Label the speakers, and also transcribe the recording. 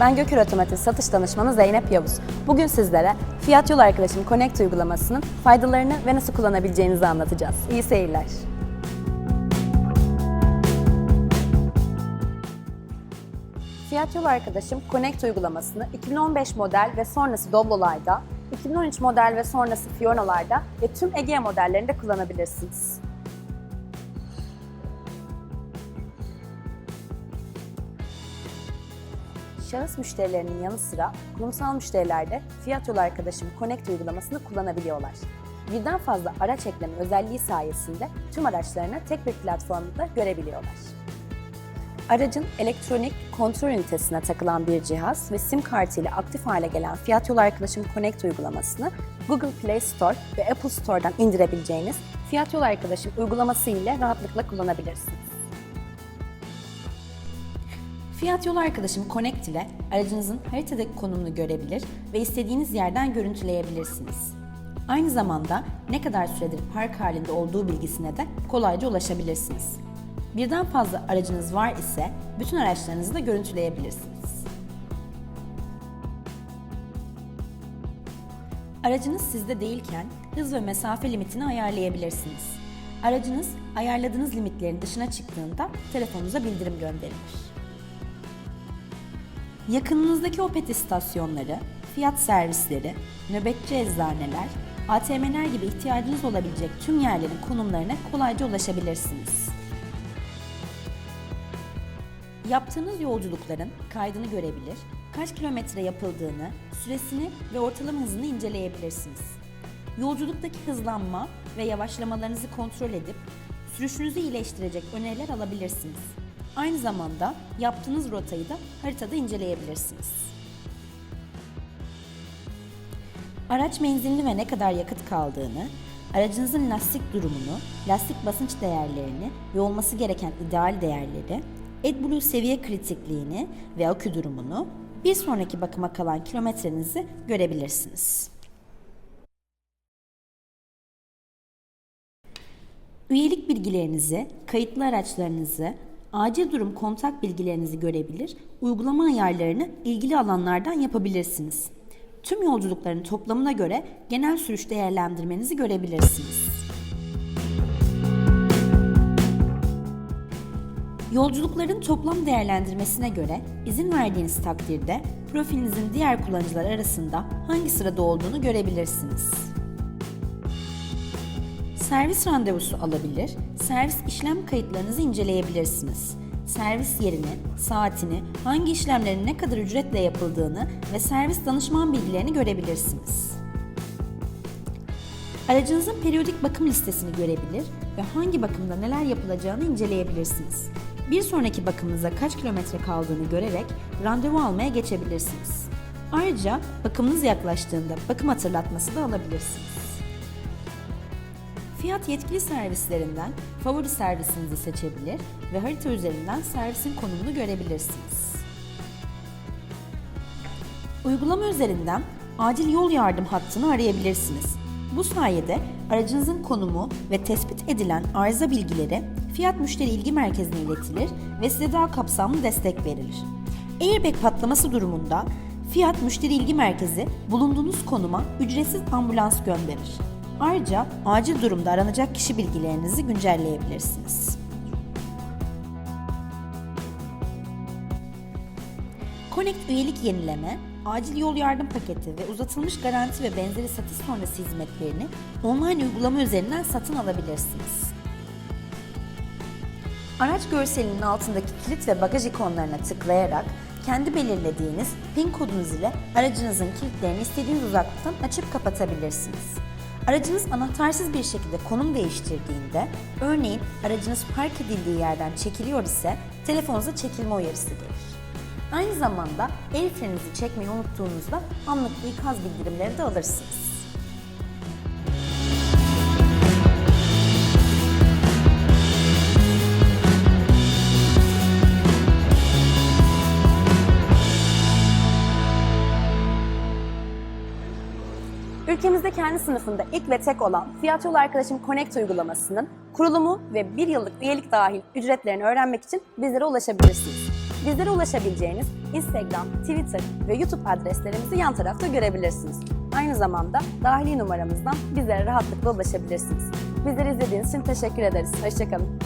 Speaker 1: Ben Gökür Otomotiv Satış Danışmanı Zeynep Yavuz. Bugün sizlere Fiyat Yol Arkadaşım Connect uygulamasının faydalarını ve nasıl kullanabileceğinizi anlatacağız. İyi seyirler. Fiyat Yol Arkadaşım Connect uygulamasını 2015 model ve sonrası Doblo'larda, 2013 model ve sonrası Fiona'larda ve tüm Egea modellerinde kullanabilirsiniz. Şahıs müşterilerinin yanı sıra kurumsal müşteriler de Fiyat Yol Arkadaşım Connect uygulamasını kullanabiliyorlar. Birden fazla araç ekleme özelliği sayesinde tüm araçlarını tek bir platformda görebiliyorlar. Aracın elektronik kontrol ünitesine takılan bir cihaz ve SIM kartı ile aktif hale gelen Fiyat Yol Arkadaşım Connect uygulamasını Google Play Store ve Apple Store'dan indirebileceğiniz Fiyat Yol Arkadaşım uygulaması ile rahatlıkla kullanabilirsiniz. Fiyat Yol Arkadaşım Connect ile aracınızın haritadaki konumunu görebilir ve istediğiniz yerden görüntüleyebilirsiniz. Aynı zamanda ne kadar süredir park halinde olduğu bilgisine de kolayca ulaşabilirsiniz. Birden fazla aracınız var ise bütün araçlarınızı da görüntüleyebilirsiniz. Aracınız sizde değilken hız ve mesafe limitini ayarlayabilirsiniz. Aracınız ayarladığınız limitlerin dışına çıktığında telefonunuza bildirim gönderilir. Yakınınızdaki Opet istasyonları, fiyat servisleri, nöbetçi eczaneler, ATM'ler gibi ihtiyacınız olabilecek tüm yerlerin konumlarına kolayca ulaşabilirsiniz. Yaptığınız yolculukların kaydını görebilir, kaç kilometre yapıldığını, süresini ve ortalama hızını inceleyebilirsiniz. Yolculuktaki hızlanma ve yavaşlamalarınızı kontrol edip sürüşünüzü iyileştirecek öneriler alabilirsiniz. Aynı zamanda yaptığınız rotayı da haritada inceleyebilirsiniz. Araç menzilini ve ne kadar yakıt kaldığını, aracınızın lastik durumunu, lastik basınç değerlerini ve olması gereken ideal değerleri, AdBlue seviye kritikliğini ve akü durumunu, bir sonraki bakıma kalan kilometrenizi görebilirsiniz. Üyelik bilgilerinizi, kayıtlı araçlarınızı, acil durum kontak bilgilerinizi görebilir, uygulama ayarlarını ilgili alanlardan yapabilirsiniz. Tüm yolculukların toplamına göre genel sürüş değerlendirmenizi görebilirsiniz. Yolculukların toplam değerlendirmesine göre izin verdiğiniz takdirde profilinizin diğer kullanıcılar arasında hangi sırada olduğunu görebilirsiniz. Servis randevusu alabilir, servis işlem kayıtlarınızı inceleyebilirsiniz. Servis yerini, saatini, hangi işlemlerin ne kadar ücretle yapıldığını ve servis danışman bilgilerini görebilirsiniz. Aracınızın periyodik bakım listesini görebilir ve hangi bakımda neler yapılacağını inceleyebilirsiniz. Bir sonraki bakımınıza kaç kilometre kaldığını görerek randevu almaya geçebilirsiniz. Ayrıca bakımınız yaklaştığında bakım hatırlatması da alabilirsiniz. Fiyat yetkili servislerinden favori servisinizi seçebilir ve harita üzerinden servisin konumunu görebilirsiniz. Uygulama üzerinden acil yol yardım hattını arayabilirsiniz. Bu sayede aracınızın konumu ve tespit edilen arıza bilgileri Fiyat Müşteri İlgi Merkezi'ne iletilir ve size daha kapsamlı destek verilir. Airbag patlaması durumunda Fiyat Müşteri İlgi Merkezi bulunduğunuz konuma ücretsiz ambulans gönderir. Ayrıca acil durumda aranacak kişi bilgilerinizi güncelleyebilirsiniz. Connect üyelik yenileme, acil yol yardım paketi ve uzatılmış garanti ve benzeri satış sonrası hizmetlerini online uygulama üzerinden satın alabilirsiniz. Araç görselinin altındaki kilit ve bagaj ikonlarına tıklayarak kendi belirlediğiniz PIN kodunuz ile aracınızın kilitlerini istediğiniz uzaklıktan açıp kapatabilirsiniz. Aracınız anahtarsız bir şekilde konum değiştirdiğinde, örneğin aracınız park edildiği yerden çekiliyor ise telefonunuza çekilme uyarısı gelir. Aynı zamanda el freninizi çekmeyi unuttuğunuzda anlık ikaz bildirimleri de alırsınız. Ülkemizde kendi sınıfında ilk ve tek olan Fiyat Yol Arkadaşım Connect uygulamasının kurulumu ve bir yıllık üyelik dahil ücretlerini öğrenmek için bizlere ulaşabilirsiniz. Bizlere ulaşabileceğiniz Instagram, Twitter ve YouTube adreslerimizi yan tarafta görebilirsiniz. Aynı zamanda dahili numaramızdan bizlere rahatlıkla ulaşabilirsiniz. Bizleri izlediğiniz için teşekkür ederiz. Hoşçakalın.